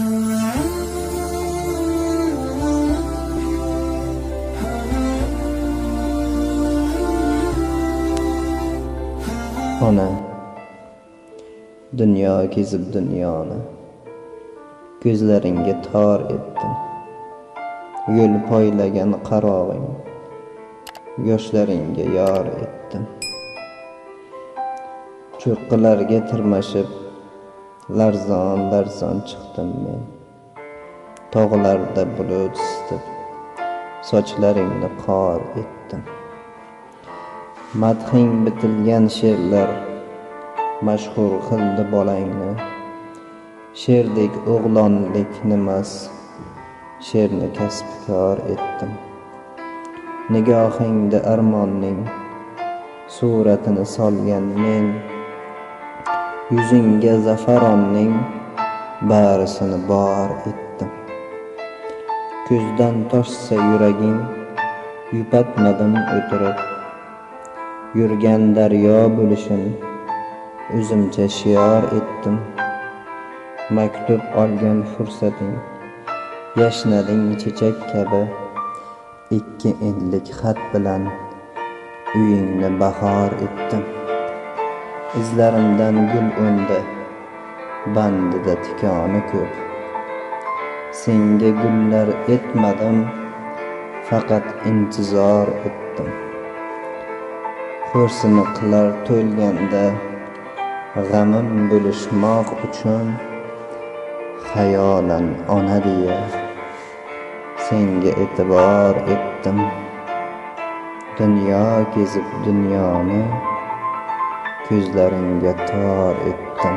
Ona. Dunyo kezib dunyoni. Ko'zlaringga tor etdim. Yo'l poylagan qarog'ing. Yoshlaringga yor etdim. Cho'qqilarga tirmashib larzon larzon chiqdim men. Tog'larda bulut isitib sochlaringni qor etdim. Madhing bitilgan she'rlar mashhur qildi bolangni. Sherdek o'g'lonlik nimas she'rni kasbkor etdim. Nigohingda armonning suratini solgan men yuzingga zafaronning barisini bor etdim. Ko'zdan toshsa yuraging yupatmadim o'tirib yurgan daryo bo'lishim o'zimcha shior etdim. Maktub olgan fursating yashnading chechak kabi. Ikki enlik xat bilan uyingni bahor etdim. Izlarimdan gul o'ndi bandida tikoni ko'p. Senga gullar etmadim faqat intizor etdim xo'rsini qilar to'lganda g'amim bo'lishmoq uchun xayolan ona deya senga e'tibor etdim. Dunyo kezib dunyoni ko'zlaringga tor etdim